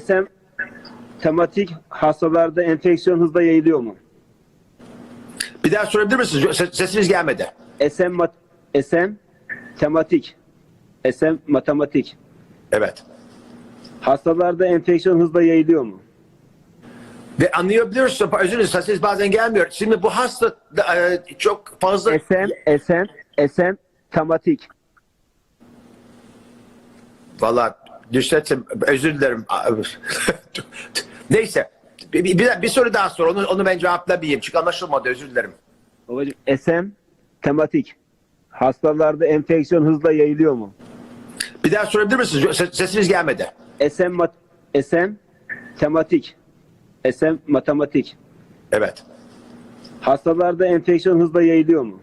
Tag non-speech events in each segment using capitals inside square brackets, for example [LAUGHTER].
SM tematik hastalarda enfeksiyon hızla yayılıyor mu? Bir daha sorabilir misiniz? Ses- Sesiniz gelmedi. SM mat SM tematik SM matematik Evet. hastalarda enfeksiyon hızla yayılıyor mu? Ve anlayabiliyorsunuz. Özür dilerim sesiniz bazen gelmiyor. Şimdi bu hasta da, e, çok fazla... SM SM SM tematik Valla Nusret'im özür dilerim. [LAUGHS] Neyse. Bir, bir, bir soru daha sor. Onu, onu ben cevaplamayayım. Çünkü anlaşılmadı. Özür dilerim. Babacığım SM tematik hastalarda enfeksiyon hızla yayılıyor mu? Bir daha sorabilir misiniz? Ses- Sesiniz gelmedi. SM mat SM tematik SM matematik Evet. hastalarda enfeksiyon hızla yayılıyor mu?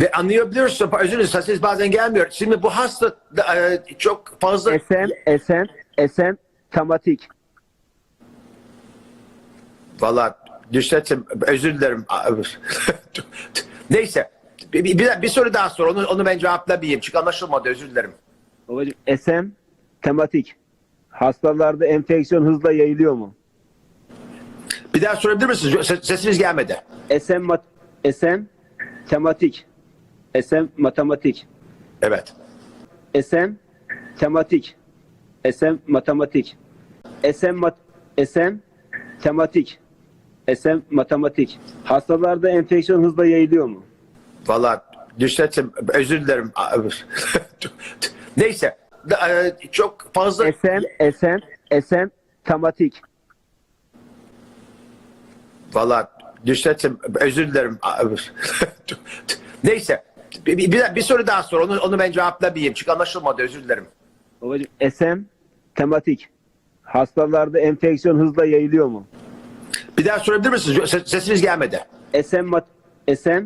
Ve anlayabiliyorsunuz. Özür dilerim sesiniz bazen gelmiyor. Şimdi bu hasta e, çok fazla... SM SM SM tematik Valla Nusret'im özür dilerim. [LAUGHS] Neyse. Bir, bir, bir soru daha sor. Onu, onu ben cevaplamayayım. Çünkü anlaşılmadı. Özür dilerim. Babacığım SM tematik hastalarda enfeksiyon hızla yayılıyor mu? Bir daha sorabilir misiniz? Ses- Sesiniz gelmedi. SM mat SM tematik SM matematik Evet. SM tematik SM matematik SM mat SM tematik SM matematik hastalarda enfeksiyon hızla yayılıyor mu? Valla Nusret'im özür dilerim. [LAUGHS] Neyse. E, çok fazla... SM SM SM tematik Valla Nusret'im özür dilerim. [LAUGHS] Neyse. Bir, bir, bir soru daha sor. Onu, onu ben cevaplamayayım. Çünkü anlaşılmadı. Özür dilerim. Babacığım SM tematik hastalarda enfeksiyon hızla yayılıyor mu? Bir daha sorabilir misiniz? Ses- Sesiniz gelmedi. SM mat SM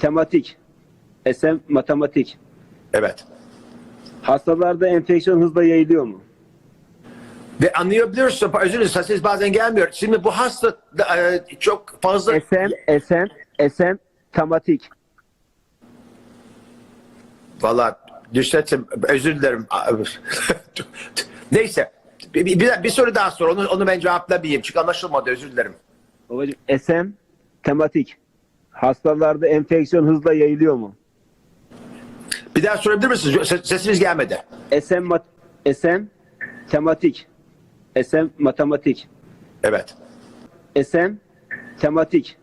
tematik SM matematik Evet. hastalarda enfeksiyon hızla yayılıyor mu? Ve anlayabiliyorsunuz. Özür dilerim sesiniz bazen gelmiyor. Şimdi bu hasta e, çok fazla... SM SM SM tematik Valla Nusret'im özür dilerim. [LAUGHS] Neyse. Bir, bir, bir soru daha sor. Onu, onu ben cevaplamayayım. Çünkü anlaşılmadı. Özür dilerim. Babacığım SM tematik hastalarda enfeksiyon hızla yayılıyor mu? Bir daha sorabilir misiniz? Ses- Sesiniz gelmedi. SM mat SM tematik SM matematik Evet. SM tematik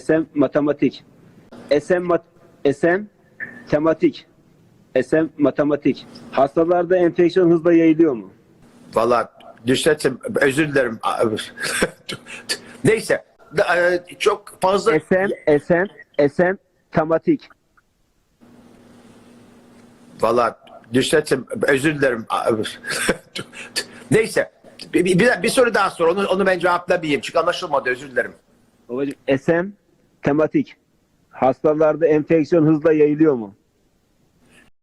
SM matematik SM mat SM tematik SM matematik hastalarda enfeksiyon hızla yayılıyor mu? Valla Nusret'im özür dilerim. [LAUGHS] Neyse. E, çok fazla... SM SM SM tematik Valla Nusret'im özür dilerim. [LAUGHS] Neyse. Bir, bir, bir soru daha sor. Onu, onu ben cevaplamayayım. Çünkü anlaşılmadı. Özür dilerim. Babacığım SM tematik hastalarda enfeksiyon hızla yayılıyor mu?